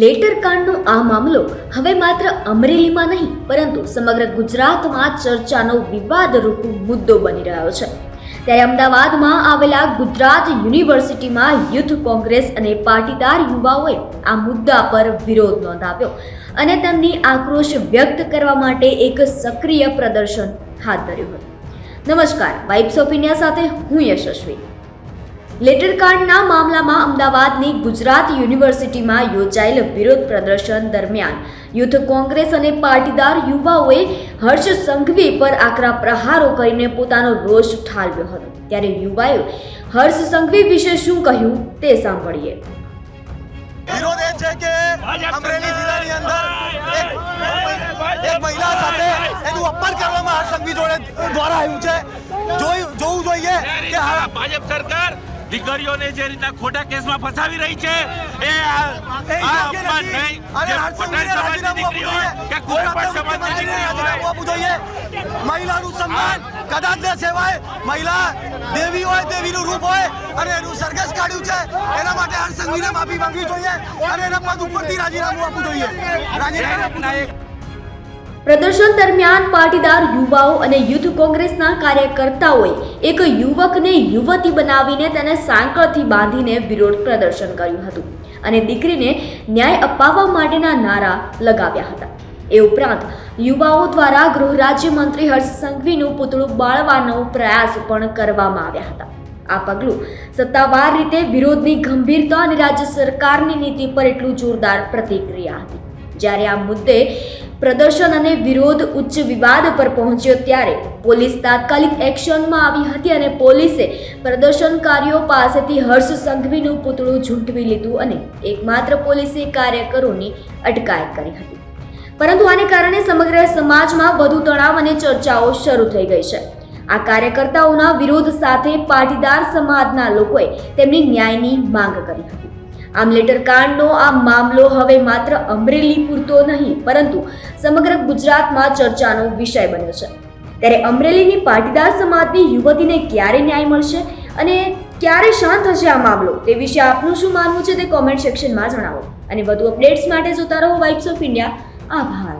Letter કાંડનો આ મામલો હવે માત્ર અમરેલીમાં નહીં, પરંતુ સમગ્ર ગુજરાતમાં ચર્ચાનો વિવાદરૂપ મુદ્દો બની રહ્યો છે. ત્યારે અમદાવાદમાં આવેલા ગુજરાત યુનિવર્સિટીમાં યુથ કોંગ્રેસ અને પાટીદાર યુવાઓએ આ મુદ્દા પર વિરોધ નોંધાવ્યો અને તેમની આક્રોશ વ્યક્ત કરવા માટે એક સક્રિય પ્રદર્શન હાથ ધર્યું હતું. નમસ્કાર વાઇબ્સ ઓફ ઇન્ડિયા સાથે હું યશસ્વી. લેટર કાર્ડના મામલામાં અમદાવાદની ગુજરાત યુનિવર્સિટીમાં યોજાયેલ વિરોધ પ્રદર્શન દરમિયાન યુથ કોંગ્રેસ અને પાટીદાર યુવાઓએ હર્ષ સંઘવી પર આકરા પ્રહારો કરીને પોતાનો રોષ ઠાલવ્યો હતો. ત્યારે યુવાએ હર્ષ સંઘવી વિશે શું કહ્યું તે સાંભળીએ. વિરોધ એ છે કે અમરેલી જિલ્લાની અંદર એક એક મહિલા સાથે એનું અપમાન કરવામાં હર્ષ સંઘવી જોડે દ્વારા આવ્યું છે. જોયું જોવું જોઈએ કે ભાજપ સરકાર દીકરીઓને જે રીતના ખોટા કેસમાં ફસાવી રહી છે એ અપમાન નહીં. જે પટેલ સમાજની રાજીનામું દીકરી હોય કે. કોઈ પણ સમાજની દીકરી હોય. આપવું જોઈએ. મહિલાનું સન્માન કદાચ ને સેવાય. મહિલા દેવી હોય દેવીનું રૂપ હોય અને એનું સરઘસ કાઢ્યું છે એના માટે હર્ષ સંઘવીને માફી માંગવી જોઈએ અને એના પદ ઉપરથી રાજીનામું આપવું જોઈએ. રાજીનામું પ્રદર્શન દરમિયાન પાટીદાર યુવાઓ અને યુથ કોંગ્રેસના કાર્યકર્તાઓએ એક યુવકને યુવતી બનાવીને તેને સાંકળથી બાંધીને વિરોધ પ્રદર્શન કર્યું હતું અને દીકરીને ન્યાય અપાવવા માટેના નારા લગાવ્યા હતા. એ ઉપરાંત યુવાઓ દ્વારા ગૃહ રાજ્યમંત્રી હર્ષ સંઘવીનું પૂતળું બાળવાનો પ્રયાસ પણ કરવામાં આવ્યા હતા. આ પગલું સત્તાવાર રીતે વિરોધની ગંભીરતા અને રાજ્ય સરકારની નીતિ પર એટલું જોરદાર પ્રતિક્રિયા હતી. જ્યારે આ મુદ્દે પ્રદર્શન અને વિરોધ ઉચ્ચ વિવાદ પર પહોંચ્યો ત્યારે પોલીસ તાત્કાલિક એક્શનમાં આવી હતી અને પોલીસે પ્રદર્શનકારીઓ પાસેથી હર્ષ સંઘવીનું પૂતળું ઝૂંટવી લીધું અને એકમાત્ર પોલીસે કાર્યકરોની અટકાયત કરી હતી. પરંતુ આને કારણે સમગ્ર સમાજમાં વધુ તણાવ અને ચર્ચાઓ શરૂ થઈ ગઈ છે. આ કાર્યકર્તાઓના વિરોધ સાથે પાટીદાર સમાજના લોકોએ તેમની ન્યાયની માંગ કરી હતી. આમ લેટર કાંડનો આ મામલો હવે માત્ર અમરેલી પૂરતો નહીં, પરંતુ સમગ્ર ગુજરાતમાં ચર્ચાનો વિષય બન્યો છે. ત્યારે અમરેલીની પાટીદાર સમાજની યુવતીને ક્યારે ન્યાય મળશે અને ક્યારે શાંત થશે આ મામલો તે વિશે આપનું શું માનવું છે તે કોમેન્ટ સેક્શનમાં જણાવો. અને વધુ અપડેટ્સ માટે જોતા રહો વાઇબ્સ ઓફ ઇન્ડિયા આભાર.